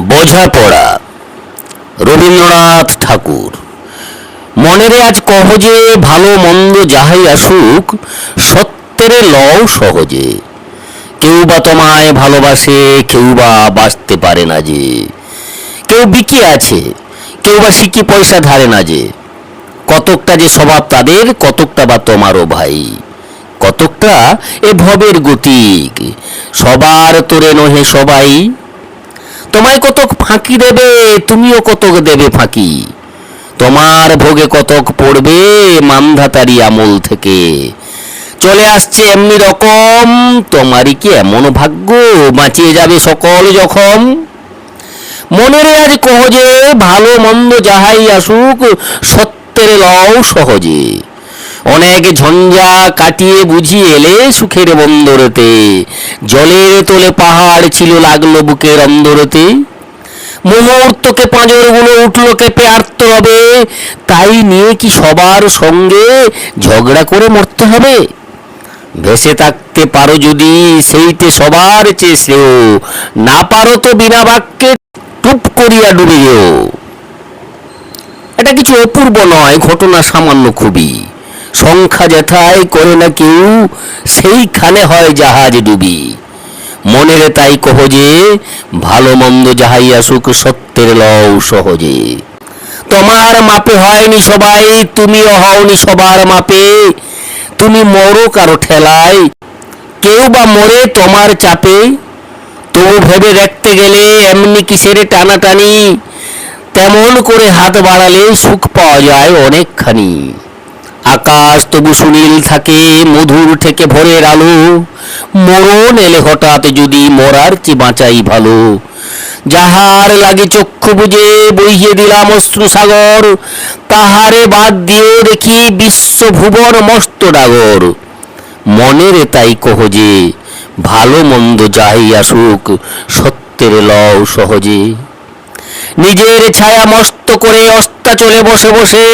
বোঝাপড়া। রবীন্দ্রনাথ ঠাকুর। মনেরে আজ কহ যে, ভালো মন্দ যাহাই আসুক, সত্যের লও সহজে। কেউ বা তোমায় ভালোবাসে, কেউ বা বাঁচতে পারে না যে। কেউ বিকি আছে, কেউ বা সিকি পয়সা ধারে না যে। কতকটা যে স্বভাব তাদের, কতকটা বা তোমারও ভাই। কতকটা এ ভবের গতিক, সবার তোরে নহে সবাই। তোমায় কতক ফাঁকি দেবে, তুমিও কতক দেবে ফাঁকি। তোমার ভোগে কতক পড়বে মামধাতারি আমল থেকে। চলে আসছে এমনি রকম, তোমারই কি এমন ভাগ্য? বাঁচিয়ে যাবে সকল যখন মনের আজ কহ যে, ভালো মন্দ যাহাই আসুক, সত্যের লও সহজে। অনেক ঝঞ্ঝা কাটিয়ে বুঝিয়ে এলে সুখের বন্দরেতে। জলের তোলে পাহাড় ছিল লাগল বুকের অন্দরতে। মুহূর্তকে পাঁজরগুলো উঠল কেঁপে আর্ত হবে। তাই নিয়ে কি সবার সঙ্গে ঝগড়া করে মরতে হবে? ভেসে থাকতে পারো যদি সেইটে সবার চেয়ে শ্রেয়। না পারো তো বিনা বাক্যে টুপ করিয়া ডুবে এটা কিছু অপূর্ব নয়, ঘটনা সামান্য খুবই। সংখ্যা যেথায় করে না কেউ, সেইখানে হয় জাহাজ ডুবি। মনেরে তাই কহ যে, ভালো মন্দ যাহাই আসুক, সত্যের লও সহজে। তোমার মাপে হয়নি সবাই, তুমিও হওনি সবার মাপে। তুমি মরো কারও ঠেলায়, কেউ বা মরে তোমার চাপে। তবু ভেবে দেখতে গেলে এমনি কিসের টানাটানি, তেমন করে হাত বাড়ালে সুখ পাওয়া যায় অনেকখানি। আকাশ তবু সুনীল থাকে, মধুর থেকে ভোরের আলো। মরণ এলে হঠাৎ যদি মরার চেয়ে বাঁচাই ভালো? যাহার লাগে চক্ষু বুঝে বইয়ে দিলাম অশ্রু সাগর, তাহারে বাদ দিয়েও দেখি বিশ্ব ভুবন মস্ত ডাগর। মনের তাই কহ যে, ভালো মন্দ যাই আসুক, সত্যের লও সহজে। নিজের ছায়া মস্ত করে অস্তা চলে বসে বসে,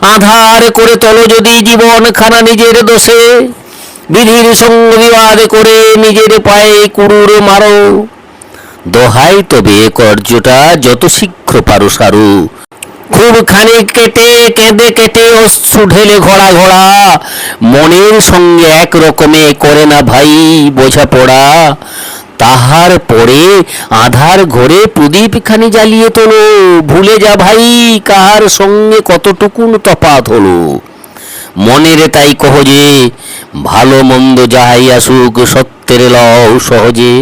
আধার করে তল যদি জীবন খানা নিজের দোষে। বিধির সঙ্গ বিবাদ করে নিজের পায়ে কুড়ুর মারো। দোহাই তবে কর্যটা যত শীঘ্র পারো সারু। খুব খানি কেটে কেঁদে কেটে অশ্রু ঢেলে ঘোড়া ঘোড়া। মনের সঙ্গে এক রকমে করে না ভাই বোঝাপড়া। তাহার পরে আধার ঘরে প্রদীপ খানি জ্বালিয়ে তোলো। ভুলে যা ভাই কার সঙ্গে কতটুকুন তফাৎ হলো। মনের তাই কহ যে, ভালো মন্দ যাই আসুক, সত্যের লও সহজে।